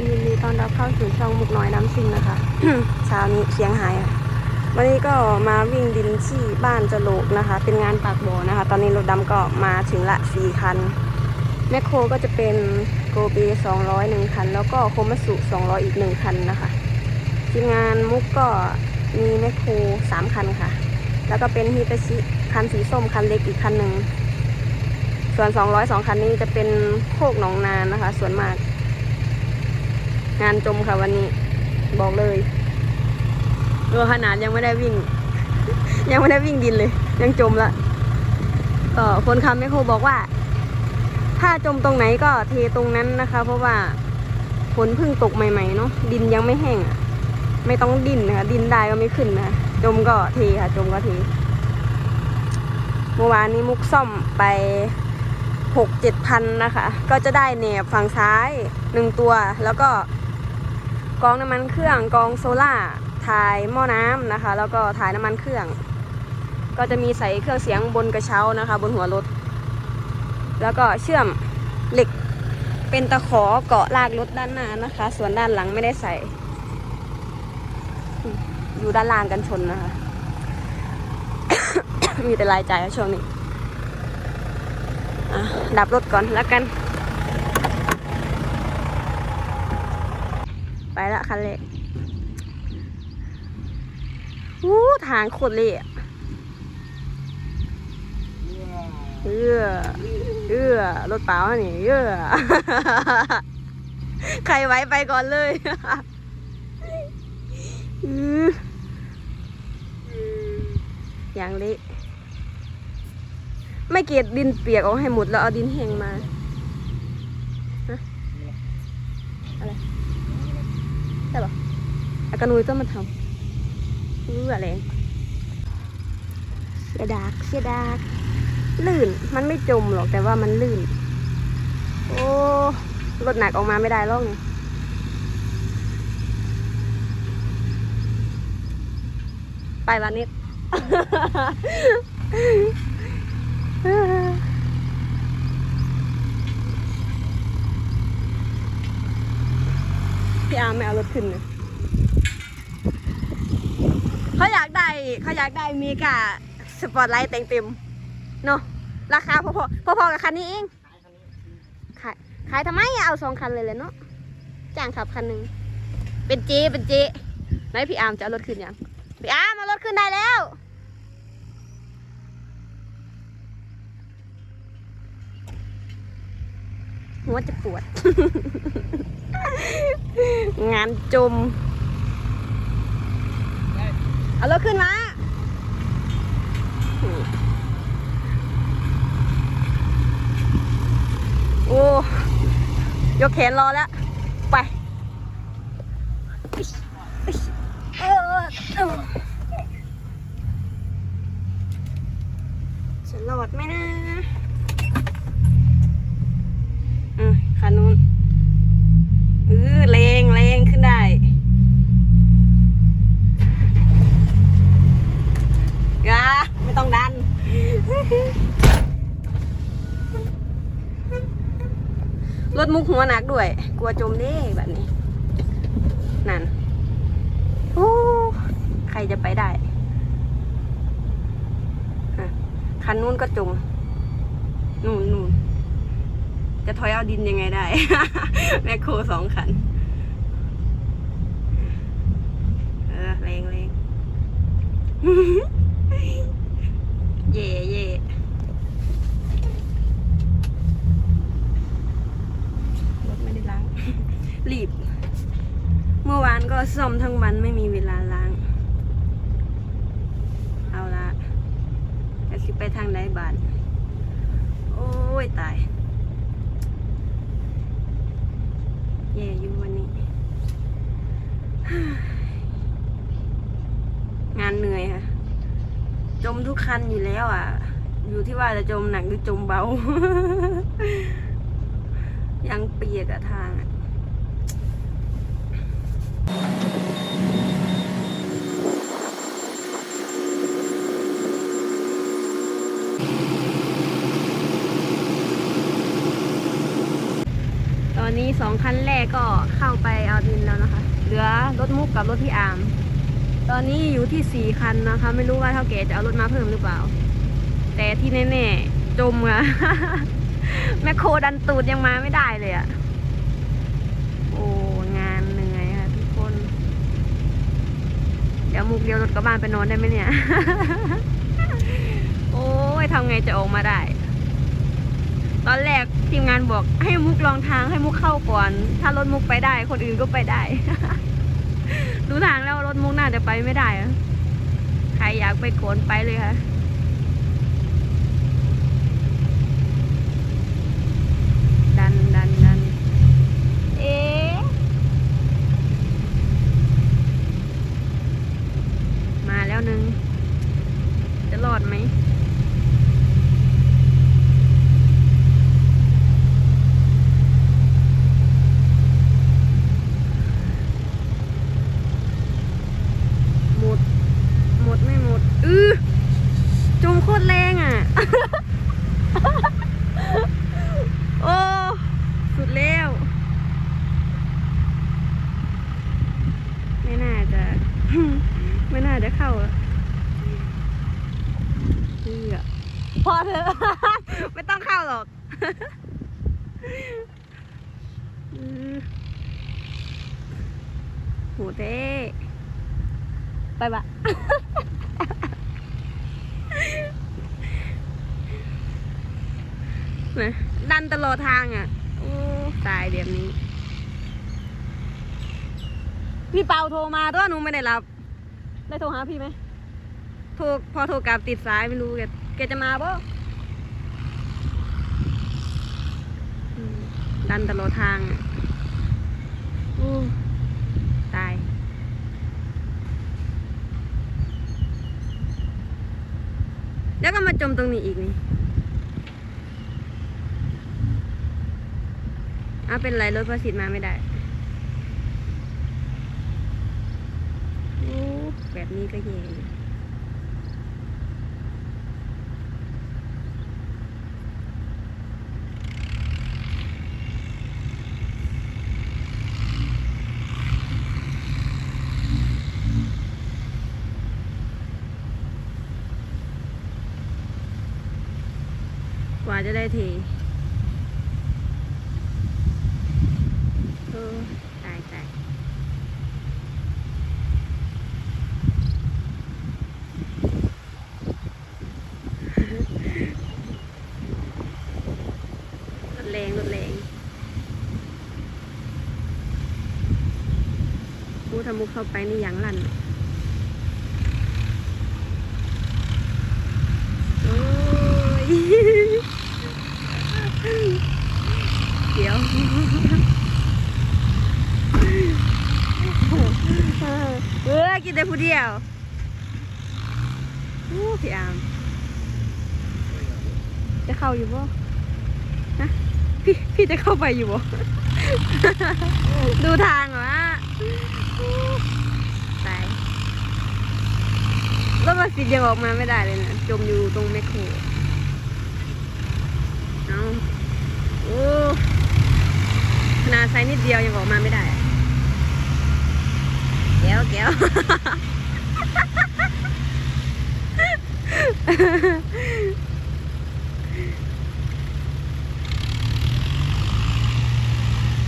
คนยินดีตอนรับเข้าสู่ช่องมุกน้อยน้ำซิงนะคะเช้านี้เสียงหายอะวันนี้ก็มาวิ่งดินที่บ้านจโลกนะคะ เป็นงานปากโบนะคะ ตอนนี้รถดำก็มาถึงละสี่คันแมคโครก็จะเป็นโกเบ200หนึ่งคัน แล้วก็โคมัตสุ200อีกหนึ่งคันนะคะทีมงานมุกก็มีแมคโครสามคันค่ะ แล้วก็เป็นฮิตาชิคันสีส้มคันเล็กอีกคันหนึ่งส่วน202คันนี้จะเป็นโคกหนองนานนะคะ ส่วนมาก งานจมค่ะวันนี้ บอกเลยเออขนาดยังไม่ได้วิ่ง ยังไม่ได้วิ่งดินเลย ยังจมละก็คนขับแมคโครบอกว่า ถ้าจมตรงไหนก็เทตรงนั้นนะคะ เพราะว่าฝนเพิ่งตกใหม่ๆเนาะดินยังไม่แห้งไม่ต้องดินนะคะดินได้ก็ไม่ขึ้นนะคะจมก็เทค่ะ จมก็เทเมื่อวานนี้มุกซ่อมไปหกเจ็ดพันนะคะ ก็จะได้แหนบฝั่งซ้ายหนึ่งตัวแล้วก็ กองน้ำมันเครื่องกองโซล่าถ่ายหม้อน้ำนะคะ แล้วก็ถ่ายน้ำมันเครื่อง ก็จะมีใส่เครื่องเสียงบนกระเช้านะคะ บนหัวรถ แล้วก็เชื่อมเหล็กเป็นตะขอเกาะลากรถด้านหน้านะคะ ส่วนด้านหลังไม่ได้ใส่ อยู่ด้านล่างกันชนนะคะ มีแต่รายจ่ายช่วงนี้อะดับรถก่อนแล้วกัน ไปละคันเล็กอู้ทางโคตรเละเอื้อเอื้อรถเปล่านี่เอื้อใครไว้ไปก่อนเลยอย่างเละไม่เกลียดดินเปียกออกให้หมดแล้วเอาดินแห้งมาฮะอะไร ใช่ปะอากานุยต้องมาทำรู้อะไรเสียดากเสียดากลื่น มันไม่จมหรอกแต่ว่ามันลื่น โอ้รถหนักออกมาไม่ได้หรอกเนี่ยไปวันนี้ พี่อาร์มไม่เอารถขึ้นเลยเขาอยากได้เขาอยากได้มีกาสปอร์ตไลท์แต่งเต็มเนาะราคาพอๆพอๆกับคันนี้เองขายขายทำไมเอาสองคันเลยเลยเนาะจ้างขับคันหนึ่งเป็นเจเป็นเจไหนพี่อาร์มจะเอารถขึ้นยังพี่อาร์มเอารถขึ้นได้แล้ว หัวจะปวด งานจม เอารถขึ้นมาโอ้ยกแขนรอแล้ว ไปจะรอดไหมนะ หัวหนักด้วย กลัวจมเด้แบบนี้ นั่นโอ้ใครจะไปได้คันนู้นก็จมนู่นนู่นจะถอยเอาดินยังไงได้ แมคโครสองคัน เออแรงแรงเย่เย่รถไม่ได้ล้าง รีบ เมื่อ วานก็ซ่อมทั้งวันไม่มีเวลาล้าง เอาละจะสิไปทางไหนบานโอ้ยตายแย่อยู่วันนี้ งานเหนื่อยค่ะ จมทุกคันอยู่แล้วอะ อยู่ที่ว่าจะจมหนักหรือจมเบา ยังเปียกอะทางอะ ตอนนี้สองคันแรกก็เข้าไปเอาดินแล้วนะคะ เหลือรถมุกกับรถพี่อาม ตอนนี้อยู่ที่สี่คันนะคะ ไม่รู้ว่าเท่าแก่จะเอารถมาเพิ่มหรือเปล่า แต่ที่แน่ๆจมอะแมคโครดันตูดยังมาไม่ได้เลยอะโอ้งานเหนื่อยค่ะทุกคน เดี๋ยวมุกเดียวรถกลับบ้านไปนอนได้ไหมเนี่ย ยทำไงจะออกมาได้ ตอนแรกทีมงานบอกให้มุกลองทางให้มุกเข้าก่อน ถ้ารถมุกไปได้ คนอื่นก็ไปได้ ดูทางแล้วรถมุกน่าจะไปไม่ได้อะใครอยากไปโขนไปเลยค่ะดันดันดันเอ๊ะมาแล้วหนึ่งจะรอดไหมหมด หมดไม่หมด อือจมโคตรแรงอะ โอ้ สุดแล้ว ไม่น่าจะ ไม่น่าจะเข้าอะเพื่อพอเถอะ ไม่ต้องเข้าหรอกอือโหเท่ไปบะนะดันตลอดทางอะ โอ้ตายเดี๋ยวนี้ พี่เปาโทรมาตัวหนูไม่ได้รับ ได้โทรหาพี่ไหมโทรพอโทรกลับติดสายไม่รู้แกแกจะมาป่ะดันตลอดทางอะอู้ตายแล้วก็มาจมตรงนี้อีกนี่เอาเป็นไรรถประสิทธิ์มาไม่ได้โอ้ แบบนี้ก็แย่อยู่กว่าจะได้ทีเออตายตายรถแรงรถแรง พูทำมุกเข้าไปนี่ยังลั่นโอ้ยเดี๋ยวเออกินแต่ผู้เดียวโอ้พี่อามจะเข้าอยู่บ่ฮะพี่พี่จะเข้าไปอยู่บ่ ดูทางเหรอวะ ตายรถบัสสิยังออกมาไม่ได้เลยนะ จมอยู่ตรงแมคโครเอาโอ้ขนาดไซส์นิดเดียวยังออกมาไม่ได้แก้วแก้ว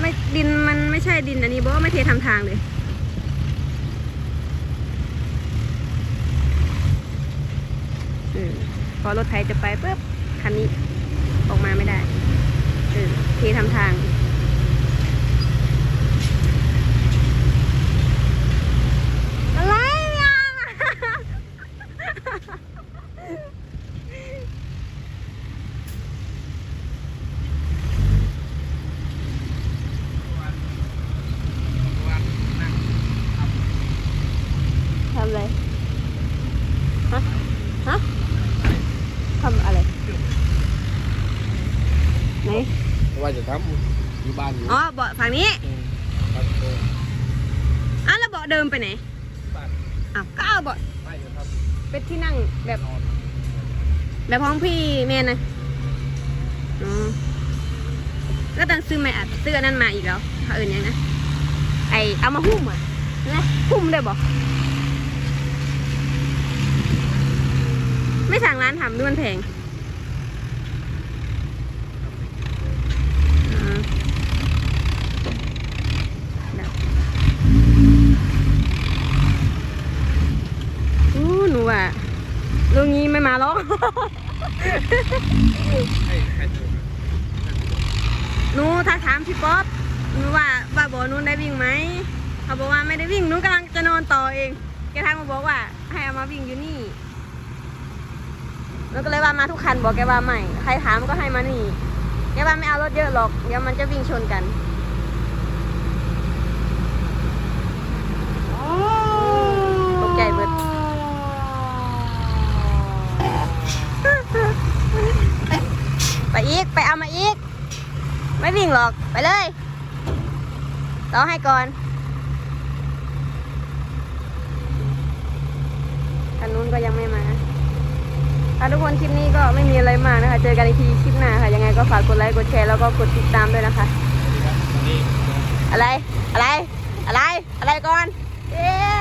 ไม่ดินมันไม่ใช่ดินอันนี้บอกว่าไม่เททำทางเลย เออ พอรถไถจะไปปุ๊บคันนี้ออกมาไม่ได้เออเททำทาง อะไรเนี่ย ทำอะไร ฮะ ฮะ ทำอะไร ไหน ว่าจะทำ อยู่บ้านอยู่อ๋อเบาะฝั่งนี้ครับเอออ้าวแล้วเบาะเดิมไปไหนบ้านอ้าวก็เอาเบาะไม่จะทเป็นที่นั่งแบบำนอนแบบห้องพี่เมนนะอ๋อก็ต้องซื้อใหม่อัดซื้ออันนั้นมาอีกแล้วเขาเอื่นยังนะไอเอามาหุ้มอะนะหุ้มได้บอกไม่สั่งร้านทำด้วยมันแพงอ่าได้อู้หนูอะลุงนี้ไม่มา หรอกให้ใครดูหนูทักถามพี่ป๊อปหนูว่าว่าบอกหนูได้วิ่งไหมเขาบอกว่าไม่ได้วิ่งหนูกำลังจะนอนต่อเองแกทักมาบอกว่า ให้เอามาวิ่งอยู่นี่หนูก็เลยว่ามาทุกคันบอกแกว่าไม่ใครถามก็ให้มานี่แกว่าไม่เอารถเยอะหรอกเดี๋ยวมันจะวิ่งชนกัน ตกใจเบิด ไปเอามาอีก ไม่วิ่งหรอก ไปเลยรอให้ก่อนคันนู้นก็ยังไม่มาค่ะทุกคนคลิปนี้ก็ไม่มีอะไรมากนะคะ เจอกันอีกทีคลิปหน้าค่ะ ยังไงก็ฝากกดไลค์กดแชร์แล้วก็กดติดตามด้วยนะคะ อะไร อะไร อะไร อะไรก่อน เอ๊ะ